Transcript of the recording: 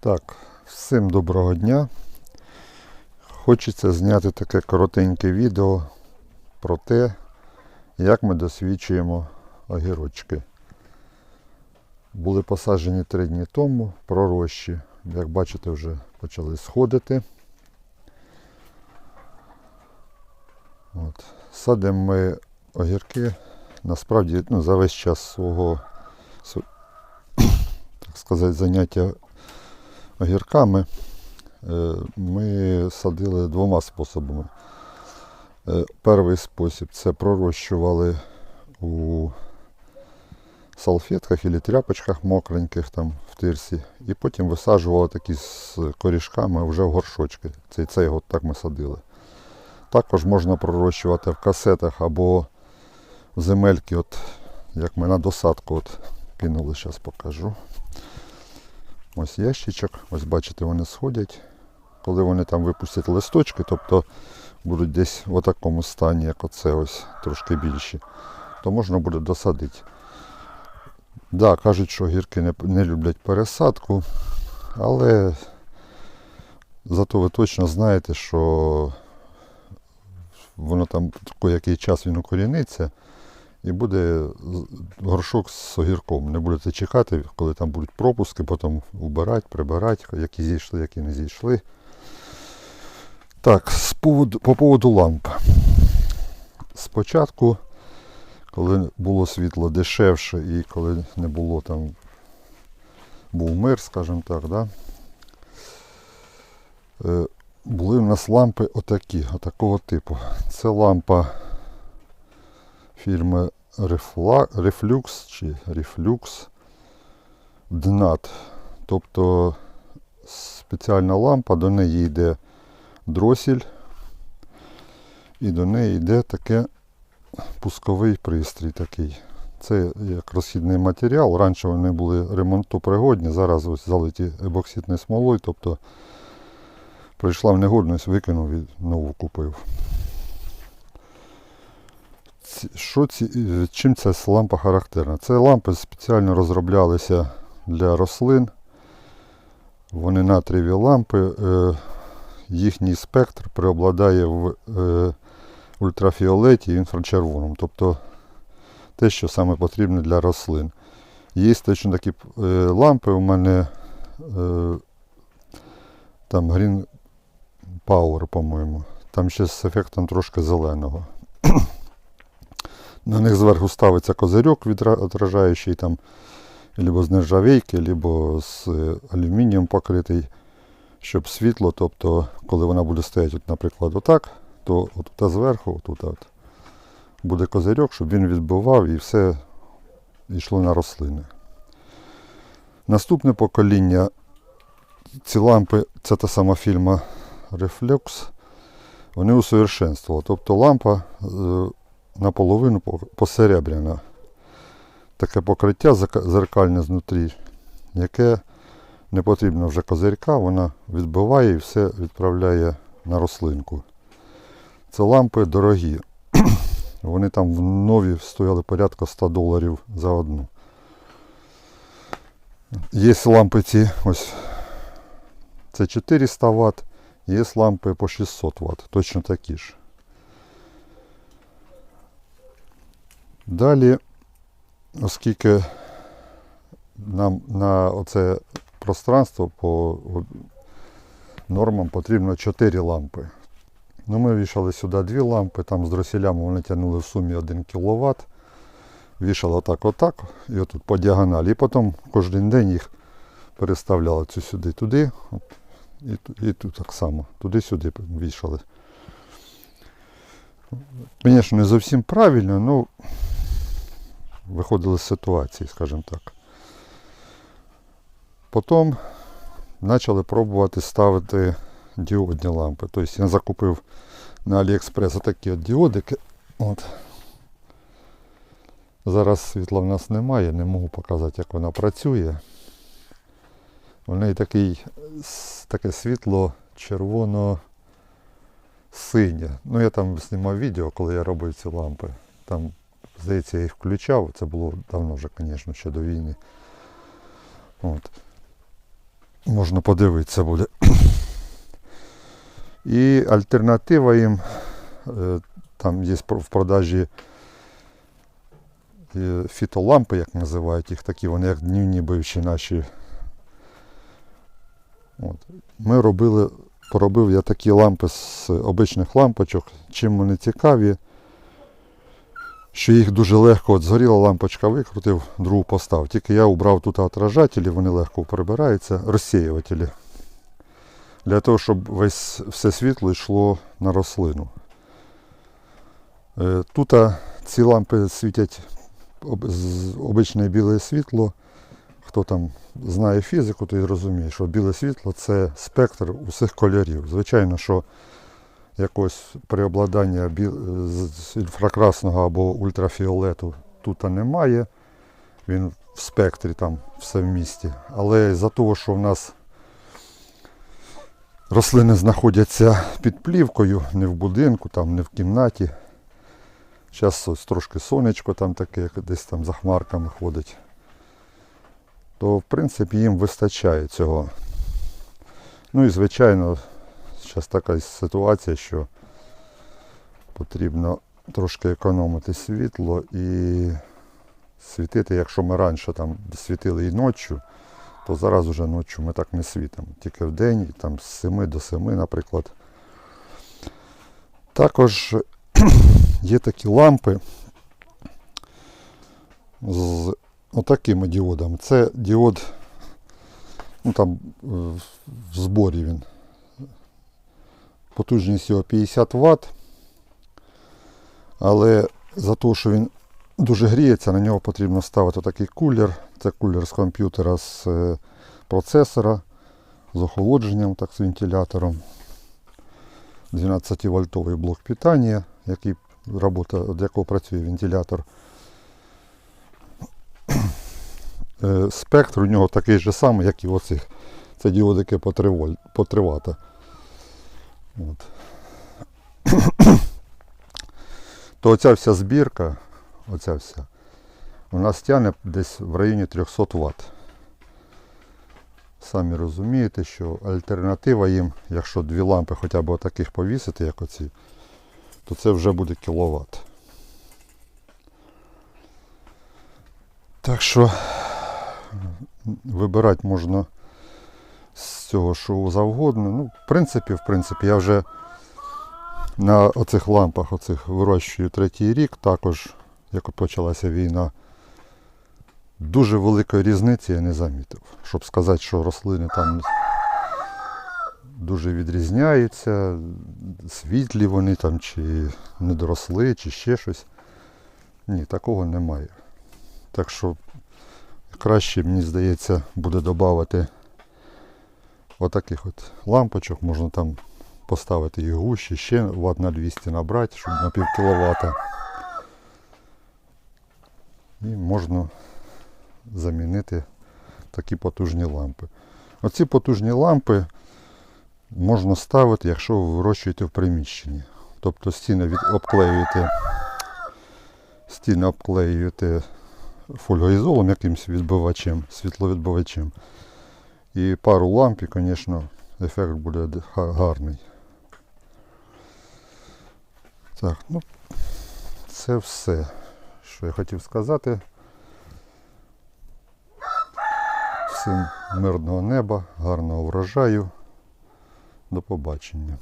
Так, всім доброго дня. Хочеться зняти таке коротеньке відео про те, як ми досвідчуємо огірочки. Були посаджені три дні тому, пророщі. Як бачите, вже почали сходити. От. Садимо ми огірки. Насправді ну, за весь час свого так сказати, заняття огірками е, ми садили двома способами. Е, Перший спосіб це пророщували у салфетках або тряпочках мокреньких там в тирсі. І потім висаджували такі з корішками вже в горшочки. Цей, цей год так ми садили. Також можна пророщувати в касетах або земельки, от, як ми на досадку от, кинули, зараз покажу. Ось ящичок, ось бачите, вони сходять. Коли вони там випустять листочки, тобто будуть десь в такому стані, як оце ось, трошки більші, то можна буде досадити. Да, кажуть, що гірки не, не люблять пересадку, але зато ви точно знаєте, що воно там який час він укоріниться і буде горшок з огірком. Не будете чекати, коли там будуть пропуски, потім вбирати, прибирати, які зійшли, які не зійшли. Так, з поводу, по поводу ламп. Спочатку, коли було світло дешевше і коли не було там, був мир, скажімо так, да? е, були в нас лампи отакі, отакого типу. Це лампа фірми Refla- Reflux чи Reflux DNAT. Тобто спеціальна лампа, до неї йде дросіль і до неї йде таке пусковий пристрій такий. Це як розхідний матеріал. Раніше вони були ремонтопригодні, зараз ось залиті ебоксидною смолою, тобто прийшла в негодність, викинув і нову купив. Ці- Що ці, е, чим ця лампа характерна? Це лампи спеціально розроблялися для рослин. Вони натрієві лампи. Е, їхній спектр преобладає в е, ультрафіолеті і інфрачервоному. Тобто те, що саме потрібне для рослин. Є точно такі лампи у мене там Green Power, по-моєму. Там ще з ефектом трошки зеленого. На них зверху ставиться козирьок відражаючий там либо з нержавейки, либо з е, алюмінієм покритий, щоб світло, тобто, коли вона буде стояти, от, наприклад, отак, то отут зверху, отут от, буде козирьок, щоб він відбивав і все йшло на рослини. Наступне покоління ці лампи, це та сама фірма Reflux, вони усовершенствували. Тобто лампа е, наполовину по- посеребряна. Таке покриття зеркальне знутрі, яке не потрібно вже козирька, вона відбиває і все відправляє на рослинку. Це лампи дорогі. Вони там в нові стояли порядка 100 доларів за одну. Є лампи ці, ось це 400 Вт, є лампи по 600 Вт, точно такі ж. Далі, оскільки нам на оце пространство по нормам потрібно 4 лампи. Ну, ми вішали сюди дві лампи, там з дросілями вони тягнули в сумі 1 кВт. Вішали отак, отак, і отут по діагоналі. І потім кожен день їх переставляли цю сюди, туди, от, і, і тут так само. Туди-сюди вішали. Звісно, не зовсім правильно, але виходили з ситуації, скажімо так. Потім почали пробувати ставити діодні лампи. Тобто я закупив на Аліекспрес такі от діодики. От. Зараз світла в нас немає, не можу показати, як вона працює. У неї такий, таке світло червоно-синє. Ну я там знімав відео, коли я робив ці лампи. Там, здається, я їх включав. Це було давно вже, звісно, ще до війни. От. можна подивитися буде. І альтернатива їм, е, там є в продажі е, фітолампи, як називають їх, такі вони як днівні бивші наші. От. Ми робили, поробив я такі лампи з обичних лампочок. Чим вони цікаві, що їх дуже легко, от згоріла лампочка, викрутив, другу постав. Тільки я убрав тут отражателі, вони легко прибираються, розсіювателі. Для того, щоб весь, все світло йшло на рослину. Е, Тут ці лампи світять обичне біле світло. Хто там знає фізику, той розуміє, що біле світло це спектр усіх кольорів. Звичайно, що якогось преобладання з- інфракрасного або ультрафіолету тут немає. Він в спектрі там все в місті. Але за того, що в нас рослини знаходяться під плівкою, не в будинку, там, не в кімнаті. Зараз трошки сонечко там таке, десь там за хмарками ходить. То в принципі їм вистачає цього. Ну і звичайно, зараз така ситуація, що потрібно трошки економити світло і світити, якщо ми раніше там світили і ночі, то зараз уже ночі ми так не світимо. Тільки в день, там з 7 до 7, наприклад. Також є такі лампи з отакими діодами. Це діод, ну там е, в зборі він. Потужність його 50 Вт. Але за те, що він дуже гріється, на нього потрібно ставити такий кулер. Це кулер з комп'ютера з е, процесора, з охолодженням, так, з вентилятором. 12 вольтовий блок питання, який робота, від якого працює вентилятор. Е, Спектр у нього такий же самий, як і оцих. Це діодики по 3 вольт, по 3 вата. От. То оця вся збірка, оця вся, у нас десь в районі 300 Вт. Самі розумієте, що альтернатива їм, якщо дві лампи хоча б таких повісити, як оці, то це вже буде кіловат. Так що вибирати можна цього що завгодно. Ну, в принципі, в принципі, я вже на оцих лампах оцих вирощую третій рік, також, як почалася війна, дуже великої різниці я не замітив. Щоб сказати, що рослини там дуже відрізняються, світлі вони там, чи не доросли, чи ще щось. Ні, такого немає. Так що краще, мені здається, буде додати отаких от лампочок, можна там поставити їх гущі, ще ват на 200 набрати, щоб на пів кіловата. І можна замінити такі потужні лампи. Оці потужні лампи можна ставити, якщо ви вирощуєте в приміщенні. Тобто стіни від, обклеюєте, стіни обклеюєте фольгоізолом, якимось відбивачем, світловідбивачем. І пару ламп, і, звісно, ефект буде гарний. Так, ну, це все, що я хотів сказати. Всім мирного неба, гарного врожаю. До побачення.